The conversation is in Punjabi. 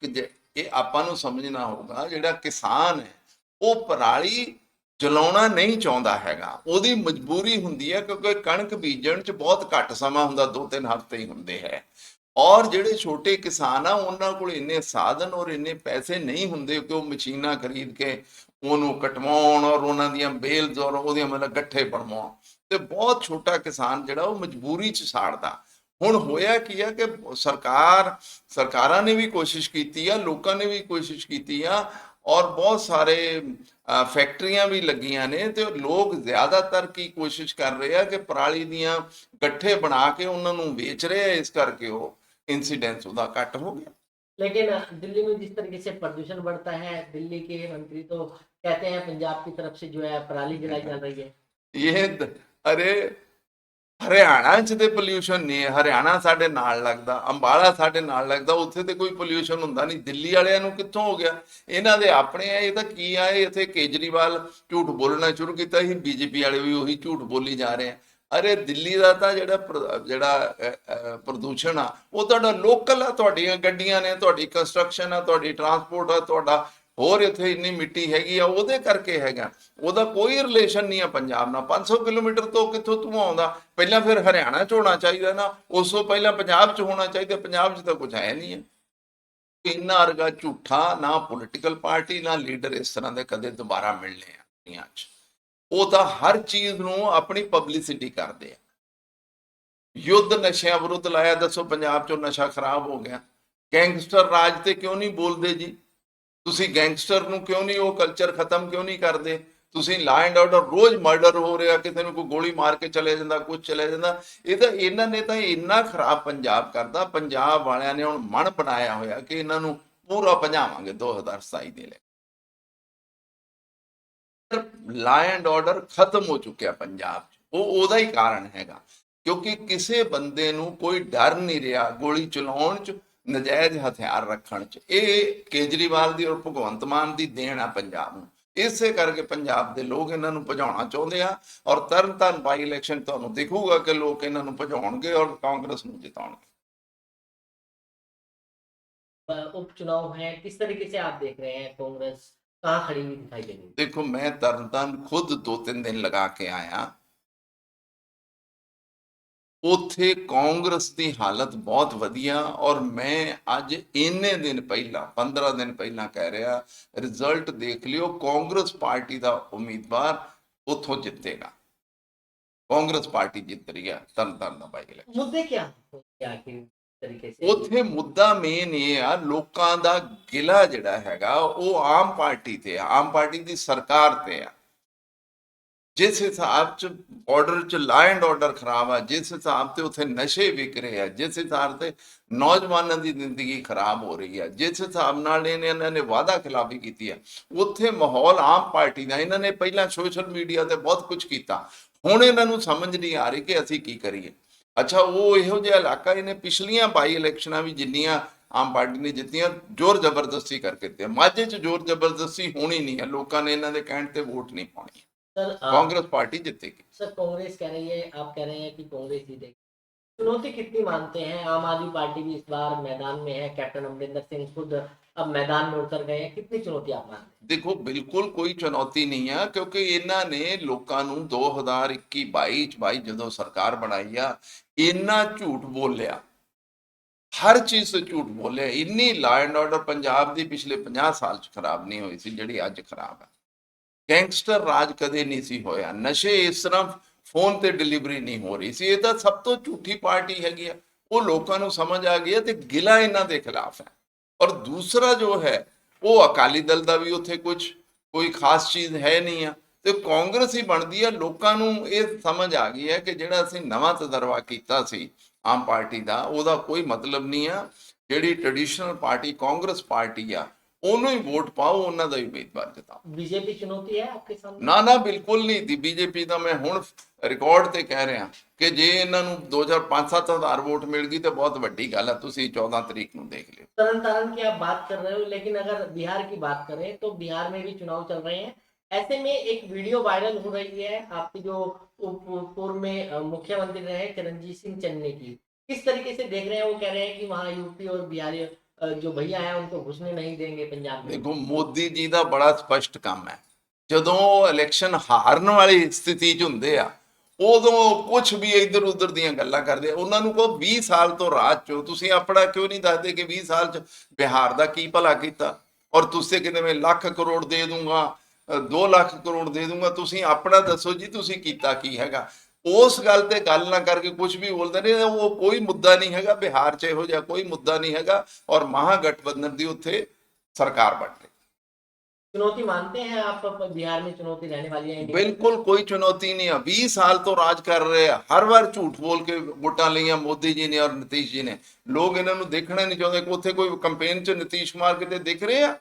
ਕਿ ਜੇ- ਇਹ ਆਪਾਂ ਨੂੰ ਸਮਝਣਾ ਹੋਊਗਾ, ਜਿਹੜਾ ਕਿਸਾਨ ਹੈ, ਉਹ ਪਰਾਲੀ ਜਲਾਉਣਾ ਨਹੀਂ ਚਾਹੁੰਦਾ ਹੈਗਾ। ਉਹਦੀ ਮਜਬੂਰੀ ਹੁੰਦੀ ਹੈ ਕਿਉਂਕਿ ਕਣਕ ਬੀਜਣ 'ਚ ਬਹੁਤ ਘੱਟ ਸਮਾਂ ਹੁੰਦਾ ਦੋ ਤਿੰਨ ਹਫ਼ਤੇ ਹੀ ਹੁੰਦੇ ਹੈ। ਔਰ ਜਿਹੜੇ ਛੋਟੇ ਕਿਸਾਨ ਆ, ਉਹਨਾਂ ਕੋਲ ਇੰਨੇ ਸਾਧਨ ਔਰ ਇੰਨੇ ਪੈਸੇ ਨਹੀਂ ਹੁੰਦੇ ਕਿ ਉਹ ਮਸ਼ੀਨਾਂ ਖਰੀਦ ਕੇ ਉਹਨੂੰ ਕਟਵਾਉਣ ਔਰ ਉਹਨਾਂ ਦੀਆਂ ਬੇਲਸ ਔਰ ਉਹਦੀਆਂ ਮਤਲਬ ਗੱਠੇ ਬਣਵਾਉਣ। ਤੇ ਬਹੁਤ ਛੋਟਾ ਕਿਸਾਨ ਜਿਹੜਾ ਉਹ ਮਜਬੂਰੀ 'ਚ ਸਾੜਦਾ। ਹੁਣ ਹੋਇਆ ਕੀ ਆ ਕਿ ਸਰਕਾਰ ਸਰਕਾਰਾਂ ਨੇ ਵੀ ਕੋਸ਼ਿਸ਼ ਕੀਤੀ ਆ ਲੋਕਾਂ ਨੇ ਵੀ ਕੋਸ਼ਿਸ਼ ਕੀਤੀ ਆ ਔਰ ਬਹੁਤ ਸਾਰੇ ਅ, ਫੈਕਟਰੀਆਂ ਵੀ ਲੱਗੀਆਂ ਨੇ ਤੇ ਲੋਕ ਜ਼ਿਆਦਾਤਰ ਕੀ ਕੋਸ਼ਿਸ਼ ਕਰ ਰਹੇ ਆ ਕਿ ਪਰਾਲੀ ਦੀਆਂ ਗੱਠੇ ਬਣਾ ਕੇ ਉਹਨਾਂ ਨੂੰ ਵੇਚ ਰਹੇ ਆ ਇਸ ਕਰਕੇ ਉਹ इंसिडेंस ਉਹਦਾ ਘੱਟ ਹੋ ਗਿਆ लेकिन दिल्ली में जिस तरीके से प्रदूषण बढ़ता है दिल्ली के मंत्री तो कहते हैं पंजाब की तरफ से जो है पराली जलाई जा रही है ਇਹ ਦ- ਅਰੇ ਹਰਿਆਣਾ 'ਚ ਤੇ ਪੋਲਿਊਸ਼ਨ ਨਹੀਂ ਹੈ। ਹਰਿਆਣਾ ਸਾਡੇ ਨਾਲ ਲੱਗਦਾ, ਅੰਬਾਲਾ ਸਾਡੇ ਨਾਲ ਲੱਗਦਾ, ਉੱਥੇ ਤੇ ਕੋਈ ਪੋਲਿਊਸ਼ਨ ਹੁੰਦਾ ਨਹੀਂ। ਦਿੱਲੀ ਵਾਲਿਆਂ ਨੂੰ ਕਿੱਥੋਂ ਹੋ ਗਿਆ? ਇਹਨਾਂ ਦੇ ਆਪਣੇ ਆ, ਇਹ ਤਾਂ ਕੀ ਆ, ਇਹ ਇੱਥੇ ਕੇਜਰੀਵਾਲ ਝੂਠ ਬੋਲਣਾ ਸ਼ੁਰੂ ਕੀਤਾ ਸੀ, ਬੀਜੇਪੀ ਵਾਲੇ ਵੀ ਉਹੀ ਝੂਠ ਬੋਲੀ ਜਾ ਰਹੇ ਆ। ਅਰੇ ਦਿੱਲੀ ਦਾ ਤਾਂ ਜਿਹੜਾ ਜਿਹੜਾ ਪ੍ਰਦੂਸ਼ਣ ਆ, ਉਹ ਤੁਹਾਡਾ ਲੋਕਲ ਆ, ਤੁਹਾਡੀਆਂ ਗੱਡੀਆਂ ਨੇ, ਤੁਹਾਡੀ ਕੰਸਟਰਕਸ਼ਨ ਆ, ਤੁਹਾਡੀ ਟਰਾਂਸਪੋਰਟ ਆ, ਤੁਹਾਡਾ ਹੋਰ ਇੱਥੇ ਇੰਨੀ ਮਿੱਟੀ ਹੈਗੀ ਆ, ਉਹਦੇ ਕਰਕੇ ਹੈਗਾ। ਉਹਦਾ ਕੋਈ ਰਿਲੇਸ਼ਨ ਨਹੀਂ ਆ ਪੰਜਾਬ ਨਾਲ। 500 ਕਿਲੋਮੀਟਰ ਤੋਂ ਕਿੱਥੋਂ ਤੂੰ ਆਉਂਦਾ? ਪਹਿਲਾਂ ਫਿਰ ਹਰਿਆਣਾ 'ਚ ਹੋਣਾ ਚਾਹੀਦਾ ਨਾ। ਉਸ ਤੋਂ ਪਹਿਲਾਂ ਪੰਜਾਬ 'ਚ ਹੋਣਾ ਚਾਹੀਦਾ। ਪੰਜਾਬ 'ਚ ਤਾਂ ਕੁਝ ਹੈ ਨਹੀਂ ਹੈ ਇੰਨਾ ਅਰਗਾ ਝੂਠਾ ਨਾ ਪੋਲੀਟੀਕਲ ਪਾਰਟੀ ਨਾ ਲੀਡਰ ਇਸ ਤਰ੍ਹਾਂ ਦੇ ਕਦੇ ਦੁਬਾਰਾ ਮਿਲਣੇ ਆ ਦੁਨੀਆ 'ਚ। ਉਹ ਤਾਂ ਹਰ ਚੀਜ਼ ਨੂੰ ਆਪਣੀ ਪਬਲਿਸਿਟੀ ਕਰਦੇ ਆ। ਯੁੱਧ ਨਸ਼ਿਆਂ ਵਿਰੁੱਧ ਲਾਇਆ। ਦੱਸੋ ਪੰਜਾਬ 'ਚੋਂ ਨਸ਼ਾ ਖਰਾਬ ਹੋ ਗਿਆ। ਗੈਂਗਸਟਰ ਰਾਜ ਤੇ ਕਿਉਂ ਨਹੀਂ ਬੋਲਦੇ ਜੀ? ਤੁਸੀਂ ਗੈਂਗਸਟਰ ਨੂੰ ਕਿਉਂ ਨਹੀਂ ਉਹ ਕਲਚਰ ਖਤਮ ਕਿਉਂ ਨਹੀਂ ਕਰਦੇ? ਤੁਸੀਂ law and order rose murder ਹੋ ਰਿਹਾ, ਕਿਸੇ ਨੂੰ ਕੋਈ ਗੋਲੀ ਮਾਰ ਕੇ ਚਲੇ ਜਾਂਦਾ ਕੁਝ ਚਲੇ ਜਾਂਦਾ। ਇਹ ਤਾਂ ਇਹਨਾਂ ਨੇ ਤਾਂ ਇੰਨਾ ਖਰਾਬ ਪੰਜਾਬ ਕਰਦਾ ਪੰਜਾਬ ਵਾਲਿਆਂ ਨੇ ਹੁਣ ਮਨ ਬਣਾਇਆ ਹੋਇਆ ਕਿ ਇਹਨਾਂ ਨੂੰ ਪੂਰਾ ਭਜਾਵਾਂਗੇ 2027 ਦੇ ਲਈ ਲਾ ਐਂਡ ਆਰਡਰ ਖਤਮ ਹੋ ਚੁੱਕਿਆ ਪੰਜਾਬ 'ਚ। ਉਹ ਉਹਦਾ ਹੀ ਕਾਰਨ ਹੈਗਾ। ਕਿਉਂਕਿ ਕਿਸੇ ਬੰਦੇ ਨੂੰ ਕੋਈ ਡਰ ਨਹੀਂ ਰਿਹਾ ਗੋਲੀ ਚਲਾਉਣ 'ਚ ਨਜਾਇਜ਼ ਹਥਿਆਰ ਰੱਖਣ 'ਚ ਇਹ ਕੇਜਰੀਵਾਲ ਦੀ ਔਰ ਭਗਵੰਤ ਮਾਨ ਦੀ ਦੇਣ ਆ ਪੰਜਾਬ ਨੂੰ ਇਸੇ ਕਰਕੇ ਪੰਜਾਬ ਦੇ ਲੋਕ ਇਹਨਾਂ ਨੂੰ ਭਜਾਉਣਾ ਚਾਹੁੰਦੇ ਆ ਔਰ ਤਰਨਤਾਰਨ ਬਾਈ ਇਲੈਕਸ਼ਨ ਤੁਹਾਨੂੰ ਦਿਖੂਗਾ ਕਿ ਲੋਕ ਇਹਨਾਂ ਨੂੰ ਭਜਾਉਣਗੇ ਔਰ ਕਾਂਗਰਸ ਨੂੰ ਜਿਤਾਉਣਗੇ अ, उपचुनाव है किस तरीके से आप देख रहे हैं कांग्रेस कहाँ खड़ी हुई दिखाई दे रही है ਦੇਖੋ ਮੈਂ ਤਰਨਤਾਰਨ ਖੁਦ ਦੋ ਤਿੰਨ ਦਿਨ ਲਗਾ ਕੇ ਆਇਆ ਉੱਥੇ ਕਾਂਗਰਸ ਦੀ ਹਾਲਤ ਬਹੁਤ ਵਧੀਆ ਔਰ ਮੈਂ ਅੱਜ ਇੰਨੇ ਦਿਨ ਪਹਿਲਾਂ 15 ਦਿਨ ਪਹਿਲਾਂ ਕਹਿ ਰਿਹਾ ਰਿਜ਼ਲਟ ਦੇਖ ਲਿਓ ਕਾਂਗਰਸ ਪਾਰਟੀ ਦਾ ਉਮੀਦਵਾਰ ਉੱਥੋਂ ਜਿੱਤੇਗਾ। ਕਾਂਗਰਸ ਪਾਰਟੀ ਜਿੱਤ ਰਹੀ ਹੈ ਤਰਨਤਾਰਨ ਦਾ ਬਾਈ ਇਲੈਕਸ਼ਨ। ਮੁੱਦੇ ਕੀ ਆ ਉਥੇ ਮੁੱਦਾ ਮੇਨ ਇਹ ਆ ਲੋਕਾਂ ਦਾ ਗਿਲਾ ਜਿਹੜਾ ਹੈਗਾ ਉਹ ਆਮ ਪਾਰਟੀ ਤੇ ਆ ਆਮ ਪਾਰਟੀ ਦੀ ਸਰਕਾਰ ਤੇ ਆ। ਜਿਸ ਹਿਸਾਬ ਚ ਬਾਰਡਰ ਚ ਲਾ ਐਂਡ ਆਰਡਰ ਖਰਾਬ ਆ, ਜਿਸ ਹਿਸਾਬ ਤੇ ਉੱਥੇ ਨਸ਼ੇ ਵਿਕ ਰਹੇ ਆ, ਜਿਸ ਹਿਸਾਬ ਤੇ ਨੌਜਵਾਨਾਂ ਦੀ ਜ਼ਿੰਦਗੀ ਖਰਾਬ ਹੋ ਰਹੀ ਆ, ਜਿਸ ਹਿਸਾਬ ਨਾਲ ਇਹਨੇ, ਇਹਨਾਂ ਨੇ ਵਾਅਦਾ ਖਿਲਾਫੀ ਕੀਤੀ ਆ, ਉੱਥੇ ਮਾਹੌਲ ਆਮ ਪਾਰਟੀ ਦਾ, ਇਹਨਾਂ ਨੇ ਪਹਿਲਾਂ ਸੋਸ਼ਲ ਮੀਡੀਆ ਤੇ ਬਹੁਤ ਕੁਝ ਕੀਤਾ, ਹੁਣ ਇਹਨਾਂ ਨੂੰ ਸਮਝ ਨਹੀਂ ਆ ਰਹੀ ਕਿ ਅਸੀਂ ਕੀ ਕਰੀਏ। ਅੱਛਾ, ਉਹ ਇਹੋ ਜਿਹਾ ਇਲਾਕਾ, ਇਹਨੇ ਪਿਛਲੀਆਂ ਬਾਈ ਇਲੈਕਸ਼ਨਾਂ ਵੀ ਜਿੰਨੀਆਂ ਆਮ ਪਾਰਟੀ ਨੇ ਜਿੱਤੀਆਂ, ਜ਼ੋਰ ਜ਼ਬਰਦਸਤੀ ਕਰਕੇ ਦਿੱਤੀਆਂ, ਮਾਝੇ 'ਚ ਜ਼ੋਰ ਜ਼ਬਰਦਸਤੀ ਹੋਣੀ ਨਹੀਂ ਹੈ ਲੋਕਾਂ ਨੇ ਇਹਨਾਂ ਦੇ ਕਹਿਣ ਤੇ ਵੋਟ ਨਹੀਂ ਪਾਉਣੀ। सर अ, ਕਾਂਗਰਸ ਪਾਰਟੀ ਜਿੱਤੇਗੀ सर कांग्रेस कह रही है आप कह रहे हैं कि कांग्रेस जीतेगी चुनौती कितनी मानते हैं आम आदमी पार्टी भी इस बार मैदान में है कैप्टन अमरिंदर सिंह खुद अब मैदान में उतर गए हैं कितनी चुनौती आप मानते हैं ਦੇਖੋ ਬਿਲਕੁਲ ਕੋਈ ਚੁਣੌਤੀ ਨਹੀਂ ਆ ਕਿਉਂਕਿ ਇਹਨਾਂ ਨੇ ਲੋਕਾਂ ਨੂੰ 2021 22 ਚ 22 ਜਦੋਂ ਸਰਕਾਰ ਬਣਾਈ ਆ ਇੰਨਾ ਝੂਠ ਬੋਲਿਆ ਹਰ ਚੀਜ਼ ਤੇ ਝੂਠ ਬੋਲਿਆ ਇੰਨੀ ਲਾ ਐਂਡ ਆਰਡਰ ਪੰਜਾਬ ਦੀ ਪਿਛਲੇ 50 ਸਾਲ ਚ ਖਰਾਬ ਨਹੀਂ ਹੋਈ ਸੀ ਜਿਹੜੀ ਅੱਜ ਖਰਾਬ ਹੈ ਗੈਂਗਸਟਰ ਰਾਜ ਕਦੇ ਨਹੀਂ ਸੀ ਹੋਇਆ। ਨਸ਼ੇ ਇਸ ਤਰ੍ਹਾਂ ਫੋਨ ਤੇ ਡਿਲੀਵਰੀ ਨਹੀਂ ਹੋ ਰਹੀ ਸੀ। ਇਹ ਤਾਂ ਸਭ ਤੋਂ ਝੂਠੀ ਪਾਰਟੀ ਹੈਗੀ ਆ। ਉਹ ਲੋਕਾਂ ਨੂੰ ਸਮਝ ਆ ਗਈ ਹੈ ਤੇ ਗਿਲਾ ਇਹਨਾਂ ਦੇ ਖਿਲਾਫ ਹੈ। ਔਰ ਦੂਸਰਾ ਜੋ ਹੈ, ਉਹ ਅਕਾਲੀ ਦਲ ਦਾ ਵੀ ਉੱਥੇ ਕੁਝ ਕੋਈ ਖਾਸ ਚੀਜ਼ ਹੈ ਨਹੀਂ ਆ। ਤੇ ਕਾਂਗਰਸ ਹੀ ਬਣਦੀ ਆ। ਲੋਕਾਂ ਨੂੰ ਇਹ ਸਮਝ ਆ ਗਈ ਹੈ ਕਿ ਜਿਹੜਾ ਅਸੀਂ ਨਵਾਂ ਤਜਰਬਾ ਕੀਤਾ ਸੀ ਆਮ ਪਾਰਟੀ ਦਾ, ਉਹਦਾ ਕੋਈ ਮਤਲਬ ਨਹੀਂ ਆ। ਜਿਹੜੀ ਟ੍ਰੈਡੀਸ਼ਨਲ ਪਾਰਟੀ ਕਾਂਗਰਸ ਪਾਰਟੀ ਆ ਉਹਨੂੰ ਹੀ ਵੋਟ ਪਾਓ ਉਹਨਾਂ ਦਾ ਹੀ ਉਮੀਦਵਾਰ ਜਿਤਾਓ बीजेपी चुनौती है आपके सामने ਨਾ ਨਾ ਬਿਲਕੁਲ ਨਹੀਂ ਦੀ ਬੀਜੇਪੀ ਦਾ ਮੈਂ ਹੁਣ ਰਿਕਾਰਡ ਤੇ ਕਹਿ ਰਿਹਾ ਕਿ ਜੇ ਇਹਨਾਂ ਨੂੰ 2005 ਹਜ਼ਾਰ ਵੋਟ ਮਿਲ ਗਈ ਤੇ ਬਹੁਤ ਵੱਡੀ ਗੱਲ ਹੈ ਤੁਸੀਂ 14 ਤਰੀਕ ਨੂੰ ਦੇਖ ਲਿਓ तरन तारण की आप बात कर रहे हो लेकिन अगर बिहार की बात करें तो बिहार में भी चुनाव चल रहे हैं ऐसे में एक वीडियो वायरल हो रही है आपके जो उप- पूर्व में अ, मुख्यमंत्री रहे चिरंजीत सिंह चन्नी की किस तरीके से देख रहे हैं वो कह रहे हैं कि वहाँ यूपी और बिहार अ, जो भैया हैं उनको घुसने नहीं देंगे पंजाब में ਦੇਖੋ ਮੋਦੀ ਜੀ ਦਾ ਬੜਾ ਸਪਸ਼ਟ ਕੰਮ ਹੈ ਜਦੋਂ ਇਲੈਕਸ਼ਨ ਹਾਰਨ ਵਾਲੀ ਸਥਿਤੀ 'ਚ ਹੁੰਦੇ ਆ ਉਦੋਂ ਕੁਝ ਵੀ ਇੱਧਰ ਉੱਧਰ ਦੀਆਂ ਗੱਲਾਂ ਕਰਦੇ ਆ ਉਹਨਾਂ ਨੂੰ ਕੋ 20 ਸਾਲ ਤੋਂ ਰਾਜ ਚੋ ਤੁਸੀਂ ਆਪਣਾ ਕਿਉਂ ਨਹੀਂ ਦੱਸਦੇ ਕਿ 20 ਸਾਲ 'ਚ ਬਿਹਾਰ ਦਾ ਕੀ ਭਲਾ ਕੀਤਾ ਔਰ ਤੁਸੀਂ ਕਹਿੰਦੇ ਮੈਂ ਲੱਖ ਕਰੋੜ ਦੇ ਦੂੰਗਾ 2 ਲੱਖ ਕਰੋੜ ਦੇ ਦੂੰਗਾ ਤੁਸੀਂ ਆਪਣਾ ਦੱਸੋ ਜੀ ਤੁਸੀਂ ਕੀਤਾ ਕੀ ਹੈਗਾ ਉਸ ਗੱਲ ਤੇ ਗੱਲ ਨਾ ਕਰਕੇ ਕੁਝ ਵੀ ਬੋਲਦੇ ਨੇ ਉਹ ਕੋਈ ਮੁੱਦਾ ਨਹੀਂ ਹੈਗਾ ਬਿਹਾਰ 'ਚ ਇਹੋ ਜਿਹਾ ਕੋਈ ਮੁੱਦਾ ਨਹੀਂ ਹੈਗਾ ਔਰ ਮਹਾਗਠਬੰਧਨ ਦੀ ਉੱਥੇ ਸਰਕਾਰ ਬਣ ਰਹੀ चुनौती मानते हैं आप अब बिहार में चुनौती रहने वाली है ਬਿਲਕੁਲ ਕੋਈ ਚੁਣੌਤੀ ਨਹੀਂ ਆ 20 ਸਾਲ ਤੋਂ ਰਾਜ ਕਰ ਰਹੇ ਆ ਹਰ ਵਾਰ ਝੂਠ ਬੋਲ ਕੇ ਵੋਟਾਂ ਲਈਆਂ ਮੋਦੀ ਜੀ ਨੇ ਔਰ ਨਤੀਸ਼ ਜੀ ਨੇ ਲੋਕ ਇਹਨਾਂ ਨੂੰ ਦੇਖਣਾ ਨਹੀਂ ਚਾਹੁੰਦੇ ਕਿ ਉੱਥੇ ਕੋਈ ਕੰਪੇਨ 'ਚ ਨਤੀਸ਼ ਕੁਮਾਰ ਕਿਤੇ ਦਿਖ ਰਹੇ ਆ